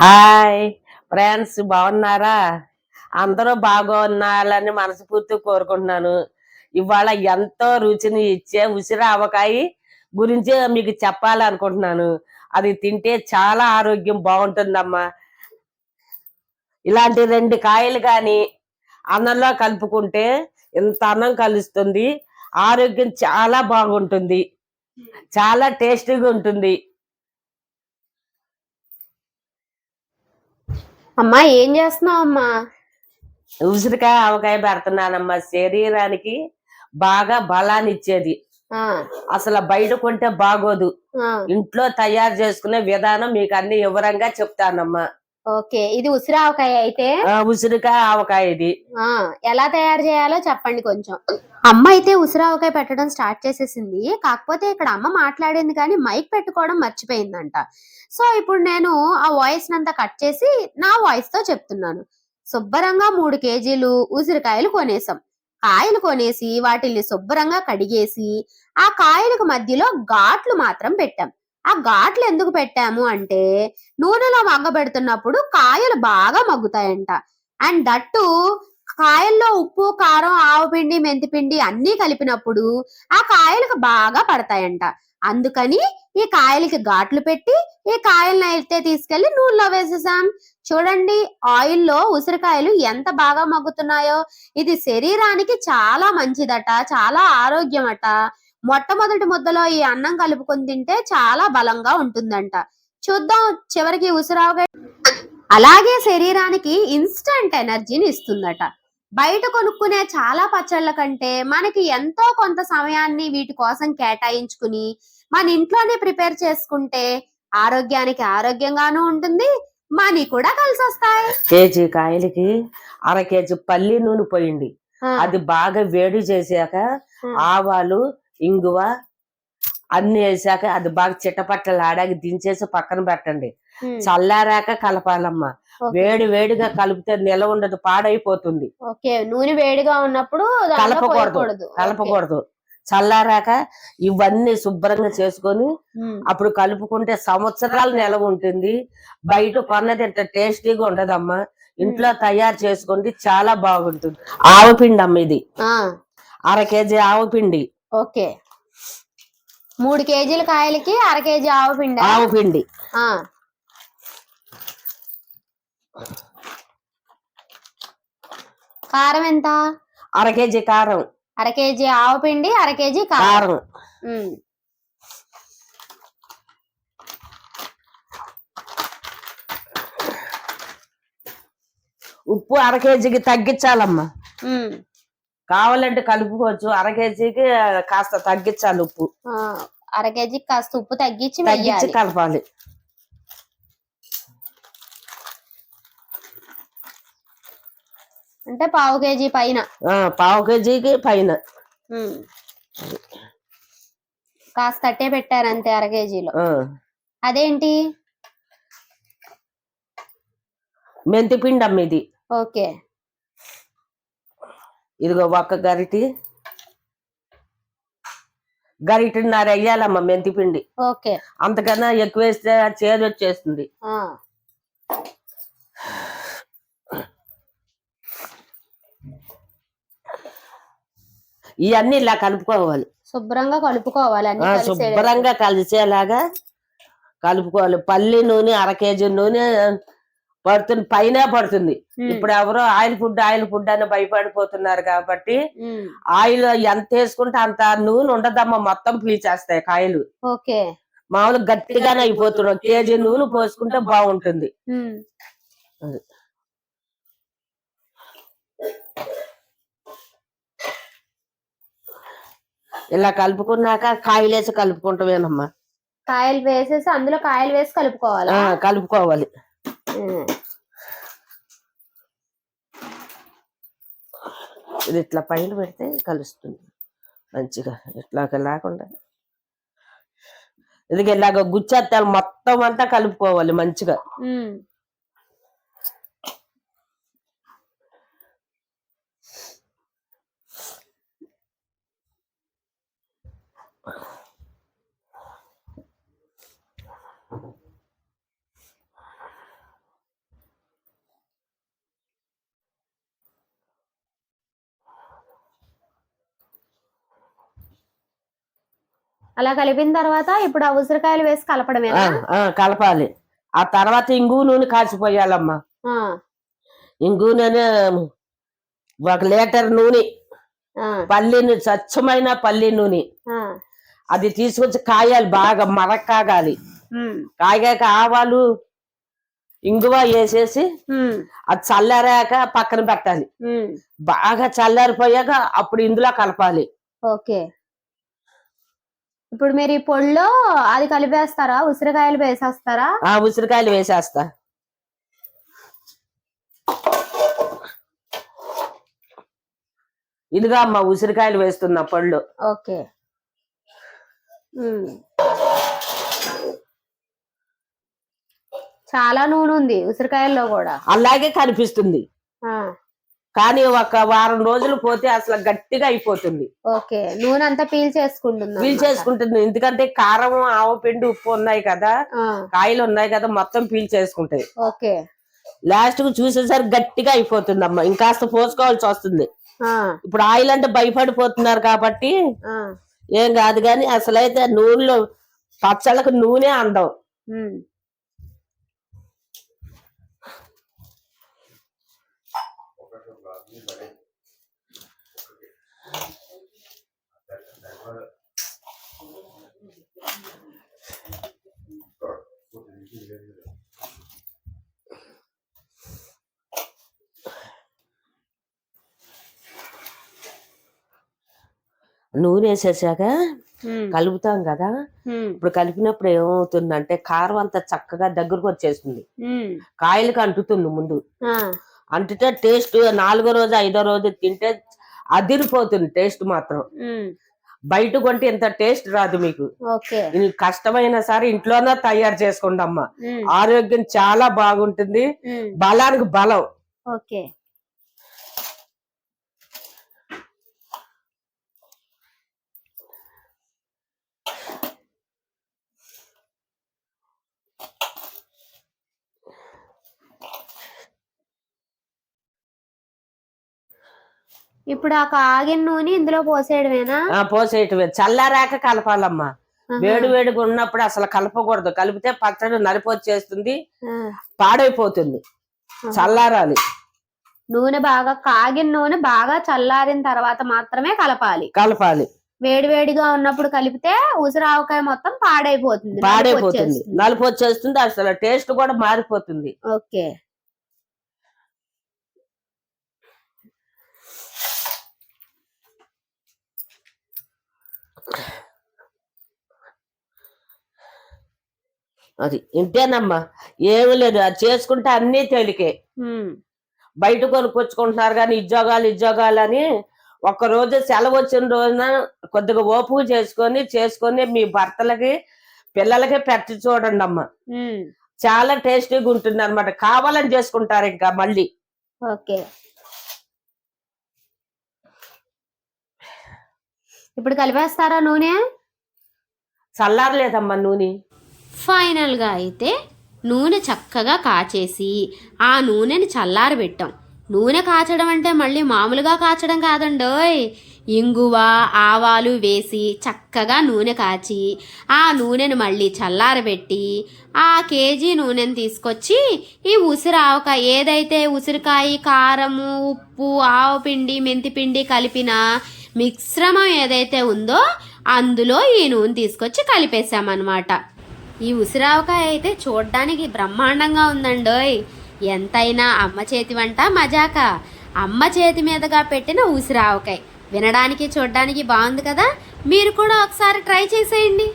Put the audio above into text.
Hi friends బాగున్నారా? అందరూ బాగున్నారని మనస్ఫూర్తి కోరుకుంటున్నాను. ఇవాళ ఎంతో రుచిని ఇచ్చే ఉసిరి ఆవకాయ గురించి మీకు చెప్పాలనుకుంటున్నాను. అది తింటే చాలా ఆరోగ్యం బాగుంటుందమ్మా. ఇలాంటి రెండు కాయలు కానీ అన్నంలో కలుపుకుంటే ఇంత అన్నం కలుస్తుంది. ఆరోగ్యం చాలా బాగుంటుంది. చాలా టేస్టీగా ఉంటుంది. అమ్మా ఏం చేస్తున్నావు అమ్మా? ఉసిరికాయ ఆవకాయ పెడుతున్నానమ్మా. శరీరానికి బాగా బలాన్ని ఇచ్చేది. అసలు బయట కొంటే బాగోదు. ఇంట్లో తయారు చేసుకునే విధానం మీకు అన్ని వివరంగా చెప్తానమ్మా. ఓకే ఇది ఉసిరావకాయ అయితే? ఉసిరికాయ ఆవకాయ ఇది. ఆ ఎలా తయారు చేయాలో చెప్పండి కొంచెం. అమ్మ అయితే ఉసిరావకాయ పెట్టడం స్టార్ట్ చేసేసింది. కాకపోతే ఇక్కడ అమ్మ మాట్లాడింది కానీ మైక్ పెట్టుకోవడం మర్చిపోయిందంట. సో ఇప్పుడు నేను ఆ వాయిస్ నంతా కట్ చేసి నా వాయిస్తో చెప్తున్నాను. శుభ్రంగా మూడు కేజీలు ఉసిరికాయలు కొనేసాం కాయలు కొనేసి వాటిల్ని శుభ్రంగా కడిగేసి ఆ కాయలకు మధ్యలో ఘాట్లు మాత్రం పెట్టాం. ఆ ఘాట్లు ఎందుకు పెట్టాము అంటే నూనెలో మగ్గబెడుతున్నప్పుడు కాయలు బాగా మగ్గుతాయంట. అండ్ దట్టు కాయల్లో ఉప్పు కారం ఆవపిండి మెంతిపిండి అన్నీ కలిపినప్పుడు ఆ కాయలకు బాగా పడతాయంట. అందుకని ఈ కాయలకి ఘాట్లు పెట్టి ఈ కాయలను అయితే తీసుకెళ్ళి నూనెలో వేసేసాం. చూడండి ఆయిల్లో ఉసిరికాయలు ఎంత బాగా మగ్గుతున్నాయో. ఇది శరీరానికి చాలా మంచిదట చాలా ఆరోగ్యం అట మొట్టమొదటి ముద్దలో ఈ అన్నం కలుపుకొని తింటే చాలా బలంగా ఉంటుందంట. చూద్దాం చివరికి ఉసిరావకాయ అలాగే శరీరానికి ఇన్స్టంట్ ఎనర్జీని ఇస్తుందట. బయట కొనుక్కునే చాలా పచ్చళ్ళ కంటే మనకి ఎంతో కొంత సమయాన్ని వీటి కోసం కేటాయించుకుని మన ఇంట్లోనే ప్రిపేర్ చేసుకుంటే ఆరోగ్యానికి ఆరోగ్యంగానూ ఉంటుంది మనీ కూడా కలిసి వస్తాయి కేజీ కాయలకి అర కేజీ పల్లి నూనె పోయింది. అది బాగా వేడి చేశాక. ఆవాలు ఇంగువ అన్ని వేసాక అది బాగా చిట్టపట్టలు ఆడాక దించేసి పక్కన పెట్టండి. చల్లారాక కలపాలమ్మా. వేడి వేడిగా కలిపితే నిల ఉండదు పాడైపోతుంది. ఓకే. నూనె వేడిగా ఉన్నప్పుడు కలపకూడదు. కలపకూడదు. చల్లారాక ఇవన్నీ శుభ్రంగా చేసుకొని అప్పుడు కలుపుకుంటే సంవత్సరాలు నిలవ ఉంటుంది. బయట కొన్నది ఇంత టేస్టీగా ఉండదమ్మా. ఇంట్లో తయారు చేసుకుంటే చాలా బాగుంటుంది. ఆవపిండి అమ్మ ఇది అర కేజీ ఆవపిండి. ఓకే. మూడు కేజీల కాయలకి అర కేజీ ఆవు పిండి? ఆవపిండి కారం ఎంత? అర కేజీ కారం. అర కేజీ ఆవు పిండి అర కేజీ కారం. ఉప్పు అర కేజీకి తగ్గించాలమ్మా. కావాలంటే కలుపుకోవచ్చు. అర కేజీకి కాస్త తగ్గించాలి ఉప్పు. అర కేజీ కాస్త ఉప్పు తగ్గించి తగ్గించి కలపాలి. అంటే పావు కేజీ పైన. పావు కేజీకి పైన. కాస్త అట్టే పెట్టారు అంతే అర కేజీలో. అదేంటి? మెంతి పిండి అమ్మ ఇది. ఓకే. ఇదిగో ఒక్క గరిటి. గరిటిన్నర వేయాలమ్మ మెంతి పిండి. ఓకే. అంతకన్నా ఎక్కువ వేస్తే చేదు వచ్చేస్తుంది. ఇవన్నీ ఇలా కలుపుకోవాలి. శుభ్రంగా కలుపుకోవాలి. శుభ్రంగా కలిసేలాగా కలుపుకోవాలి. పల్లి నూనె అర కేజీ నూనె పడుతుంది పైన పడుతుంది. ఇప్పుడు ఎవరో ఆయిల్ ఫుడ్ ఆయిల్ ఫుడ్ అని భయపడిపోతున్నారు కాబట్టి ఆయిల్ ఎంత వేసుకుంటే అంత నూనె ఉండదమ్మా మొత్తం పీచేస్తాయి కాయలు. ఓకే. మామూలు గట్టిగానే అయిపోతున్నాం కేజీ నూనె పోసుకుంటే బాగుంటుంది. ఇలా కలుపుకున్నాక కాయలేసి కలుపుకుంటామేనమ్మా. కాయలు వేసేసి అందులో కాయలు వేసి కలుపుకోవాలా? కలుపుకోవాలి. ఇది ఇట్లా పైన పెడితే కలుస్తుంది. మంచిగా ఇట్లా లేకుండా. ఇది ఇలాగ గుచ్చేత్తాలు మొత్తం అంతా కలుపుకోవాలి మంచిగా. అలా కలిపిన తర్వాత ఇప్పుడు ఆ ఉసిరికాయలు వేసి ఆ, కలపాలి. ఆ తర్వాత ఇంగు నూనె కాచిపోయాలమ్మా ఇంగు నూనె ఒక లీటర్ నూనె. పల్లి నూనె స్వచ్ఛమైన పల్లి నూనె. అది తీసుకొచ్చి కాయాలి బాగా మరక కాగాలి. కాగాక ఆవాలు ఇంగువ వేసేసి అది చల్లారాక పక్కన పెట్టాలి. బాగా చల్లారిపోయాక అప్పుడు ఇందులో కలపాలి. ఓకే. ఇప్పుడు మీరు ఈ పొడిలో అది కలిపేస్తారా? ఉసిరికాయలు వేసేస్తారా? ఆ ఉసిరికాయలు వేసేస్తా. ఇదిగా అమ్మ ఉసిరికాయలు వేస్తున్నా పళ్ళు. ఓకే. చాలా నూనె ఉంది ఉసిరికాయల్లో కూడా. అలాగే కనిపిస్తుంది. కానీ ఒక వారం రోజులు పోతే అసలు గట్టిగా అయిపోతుంది. ఓకే నూనె అంతా పీల్ చేసుకుంటుంది పీల్ చేసుకుంటుంది. ఎందుకంటే కారం ఆవు పిండి ఉప్పు ఉన్నాయి కదా కాయలు ఉన్నాయి కదా మొత్తం పీల్ చేసుకుంటాయి ఓకే. లాస్ట్కు చూసేసరికి గట్టిగా అయిపోతుంది అమ్మ ఇంకాస్త పోసుకోవాల్సి వస్తుంది. ఇప్పుడు ఆయిల్ అంటే భయపడిపోతున్నారు కాబట్టి ఏం కాదు కానీ అసలైతే నూనెలో పచ్చళ్ళకు నూనె అందం. నూనె వేసేసాక కలుపుతాం కదా? ఇప్పుడు కలిపినప్పుడు ఏమవుతుందంటే కారం అంతా చక్కగా దగ్గరకు వచ్చేస్తుంది. కాయలకు అంటుతుంది ముందు. ఆ, అంటుతే టేస్ట్ నాలుగో రోజు ఐదో రోజు తింటే అదిరిపోతుంది టేస్ట్ మాత్రం. బయట కొంటే ఇంత టేస్ట్ రాదు మీకు. కష్టమైన సరే ఇంట్లోనే తయారు చేసుకోండి అమ్మ. ఆరోగ్యం చాలా బాగుంటుంది. బలానికి బలం. ఓకే. ఇప్పుడు ఆ కాగిన నూనె ఇందులో పోసేయడమేనా? పోసేయటమే. చల్లారాక కలపాలమ్మా. వేడి వేడిగా ఉన్నప్పుడు అసలు కలపకూడదు. కలిపితే పచ్చడి నలిపొచ్చేస్తుంది పాడైపోతుంది. చల్లారాలి. నూనె బాగా కాగిన నూనె బాగా చల్లారిన తర్వాత మాత్రమే కలపాలి. కలపాలి. వేడి వేడిగా ఉన్నప్పుడు కలిపితే ఉసిరావకాయ మొత్తం పాడైపోతుంది. పాడైపోతుంది. నలుపు వచ్చేస్తుంది. అసలు టేస్ట్ కూడా మారిపోతుంది. ఓకే. అది ఇంతేనమ్మా. ఏమి లేదు. అది చేసుకుంటే అన్నీ తేలికే. బయట కొనుక్కొచ్చుకుంటున్నారు కానీ ఉద్యోగాలు ఉద్యోగాలు అని రోజు సెలవు వచ్చిన రోజున కొద్దిగా ఓపిక చేసుకొని చేసుకొని మీ భర్తలకి పిల్లలకి పెట్టి చూడండి అమ్మ. చాలా టేస్టీగా ఉంటుంది అనమాట కావాలని చేసుకుంటారు ఇంకా మళ్ళీ. ఓకే. ఇప్పుడు కలిపేస్తారా నూనె? చల్లారలేదమ్మా నూనె. ఫైనల్గా అయితే నూనె చక్కగా కాచేసి ఆ నూనెని చల్లారబెట్టాం. నూనె కాచడం అంటే మళ్ళీ మామూలుగా కాచడం కాదండోయ్. ఇంగువ ఆవాలు వేసి చక్కగా నూనె కాచి ఆ నూనెను మళ్ళీ చల్లారబెట్టి ఆ కేజీ నూనెను తీసుకొచ్చి ఈ ఉసిరావకాయ ఏదైతే ఉసిరికాయ కారము ఉప్పు ఆవపిండి మెంతిపిండి కలిపిన మిశ్రమం ఏదైతే ఉందో అందులో ఈ నూనె తీసుకొచ్చి కలిపేసామన్నమాట ఈ ఉసిరావకాయ అయితే చూడ్డానికి బ్రహ్మాండంగా ఉందండోయ్. ఎంతైనా అమ్మ చేతి వంట మజాక. అమ్మ చేతి మీదుగా పెట్టిన ఉసిరావకాయ. వినడానికి చూడ్డానికి బాగుంది కదా? మీరు కూడా ఒకసారి ట్రై చేసేయండి.